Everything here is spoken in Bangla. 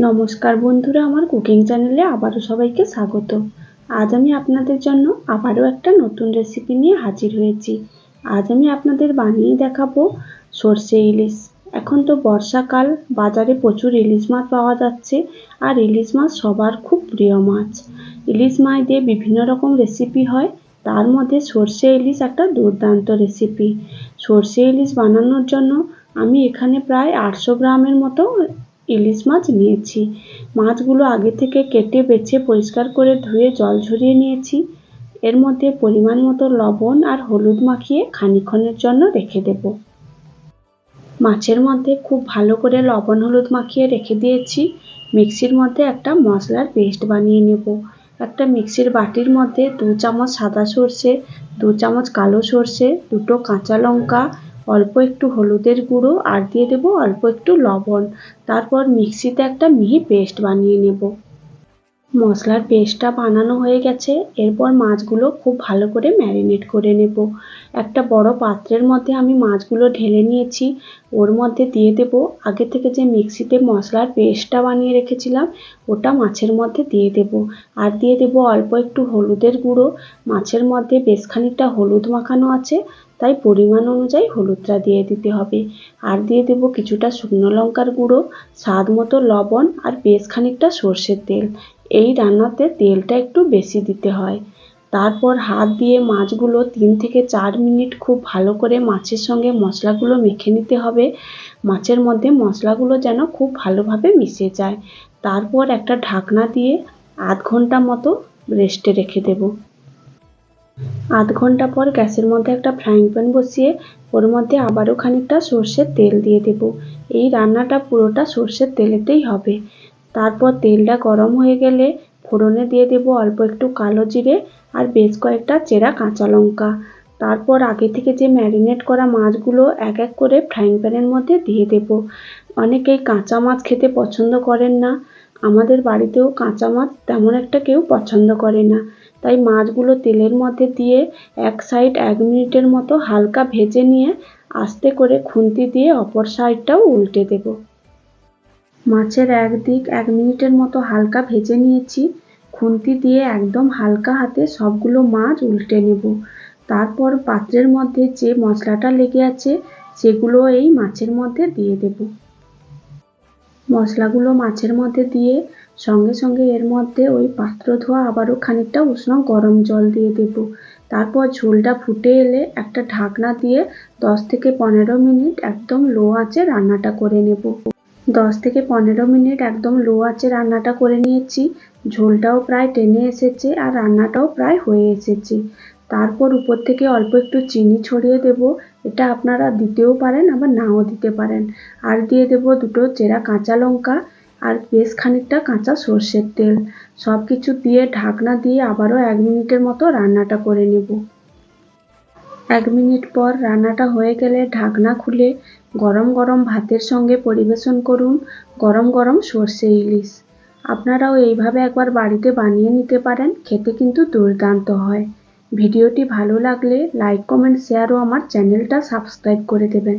নমস্কার বন্ধুরা, আমার কুকিং চ্যানেলে আবারও সবাইকে স্বাগত। আজ আমি আপনাদের জন্য আবারও একটা নতুন রেসিপি নিয়ে হাজির হয়েছি। আজ আমি আপনাদের বানিয়ে দেখাবো সর্ষে ইলিশ। এখন তো বর্ষাকাল, বাজারে প্রচুর ইলিশ মাছ পাওয়া যাচ্ছে আর ইলিশ মাছ সবার খুব প্রিয় মাছ। ইলিশ মাছ দিয়ে বিভিন্ন রকম রেসিপি হয়, তার মধ্যে সর্ষে ইলিশ একটা দুর্দান্ত রেসিপি সর্ষে ইলিশ বানানোর জন্য আমি এখানে প্রায় আটশো গ্রামের মতো ইলিশ মাছ নিয়েছি। মাছগুলো আগে থেকে কেটে, বেছে, পরিষ্কার করে ধুয়ে, জল ঝরিয়ে নিয়েছি। এর মধ্যে পরিমাণ মতো লবণ আর হলুদ মাখিয়ে খানিক্ষণের জন্য রেখে দেব। মাছের মধ্যে খুব ভালো করে লবণ হলুদ মাখিয়ে রেখে দিয়েছি। মিক্সির মধ্যে একটা মশলার পেস্ট বানিয়ে নেব। একটা মিক্সির বাটির মধ্যে দু চামচ সাদা সর্ষে, দু চামচ কালো সর্ষে, দুটো কাঁচা লঙ্কা অল্প একটু হলুদের গুঁড়ো আর দিয়ে দেবো অল্প একটু লবণ। তারপর মিক্সিতে একটা মিহি পেস্ট বানিয়ে নেব। মশলার পেস্টটা বানানো হয়ে গেছে। এরপর মাছগুলো খুব ভালো করে ম্যারিনেট করে নেব। একটা বড় পাত্রের মধ্যে আমি মাছগুলো ঢেলে নিয়েছি। ওর মধ্যে দিয়ে দেব। আগে থেকে যে মিক্সিতে মশলার পেস্টটা বানিয়ে রেখেছিলাম, ওটা মাছের মধ্যে দিয়ে দেব। আর দিয়ে দেব অল্প একটু হলুদের গুঁড়ো। মাছের মধ্যে বেশ খানিকটা হলুদ মাখানো আছে, তাই পরিমাণ অনুযায়ী হলুদটা দিয়ে দিতে হবে। আর দিয়ে দেব কিছুটা শুকনো লঙ্কার গুঁড়ো, স্বাদ মতো লবণ আর বেশ খানিকটা সর্ষের তেল। এই রান্নাতে তেলটা একটু বেশি দিতে হয়। তারপর হাত দিয়ে মাছগুলো তিন থেকে চার মিনিট খুব ভালো করে মাছের সঙ্গে মশলাগুলো মেখে নিতে হবে। মাছের মধ্যে মশলাগুলো যেন খুব ভালোভাবে মিশে যায়। তারপর একটা ঢাকনা দিয়ে আধ ঘণ্টা মতো রেস্টে রেখে দেবো। আধ ঘণ্টা পর গ্যাসের মধ্যে একটা ফ্রাইং প্যান বসিয়ে ওর মধ্যে আবারও খানিকটা সর্ষের তেল দিয়ে দেব। এই রান্নাটা পুরোটা সর্ষের তেলেতেই হবে। তারপর তেলটা গরম হয়ে গেলে ফোড়নে দিয়ে দেব অল্প একটু কালো জিরে আর বেশ কয়েকটা চেরা কাঁচা লঙ্কা। তারপর আগে থেকে যে ম্যারিনেট করা মাছগুলো এক এক করে ফ্রাইং প্যানের মধ্যে দিয়ে দেব। অনেকেই কাঁচা মাছ খেতে পছন্দ করেন না। আমাদের বাড়িতেও কাঁচা মাছ তেমন একটা কেউ পছন্দ করে না। তাই মাছগুলো তেলের মধ্যে দিয়ে এক সাইড এক মিনিটের মতো হালকা ভেজে নিয়ে আস্তে করে খুন্তি দিয়ে অপর সাইডটাও উল্টে দেব। মাছের একদিক এক মিনিটের মতো হালকা ভেজে নিয়েছি। খুন্তি দিয়ে একদম হালকা হাতে সবগুলো মাছ উল্টে নেব। তারপর পাত্রের মধ্যে যে মশলাটা লেগে আছে, সেগুলো এই মাছের মধ্যে দিয়ে দেব। মশলাগুলো মাছের মধ্যে দিয়ে সঙ্গে সঙ্গে এর মধ্যে ওই পাত্র ধোয়া আবারও খানিকটা উষ্ণ গরম জল দিয়ে দেব। তারপর ঝোলটা ফুটে এলে একটা ঢাকনা দিয়ে দশ থেকে পনেরো মিনিট একদম লো আঁচে রান্নাটা করে নেব। দশ থেকে পনেরো মিনিট একদম লো আঁচে রান্নাটা করে নিয়েছি। ঝোলটাও প্রায় টেনে এসেছে আর রান্নাটাও প্রায় হয়ে এসেছে। তারপর উপর থেকে অল্প একটু চিনি ছড়িয়ে দেব। এটা আপনারা দিতেও পারেন, আবার নাও দিতে পারেন। আর দিয়ে দেব দুটো চেরা কাঁচা লঙ্কা আর বেশ খানিকটা কাঁচা সর্ষের তেল। সব কিছু দিয়ে ঢাকনা দিয়ে আবারও এক মিনিটের মতো রান্নাটা করে নেব। এক মিনিট পর রান্নাটা হয়ে গেলে ঢাকনা খুলে গরম গরম ভাতের সঙ্গে পরিবেশন করুন, গরম গরম সর্ষে ইলিশ। আপনারাও এইভাবে একবার বাড়িতে বানিয়ে নিতে পারেন, খেতে কিন্তু দুর্দান্ত হয়। ভিডিওটি ভালো লাগলে লাইক, কমেন্ট শেয়ার ও আমার চ্যানেলটা সাবস্ক্রাইব করে দেবেন।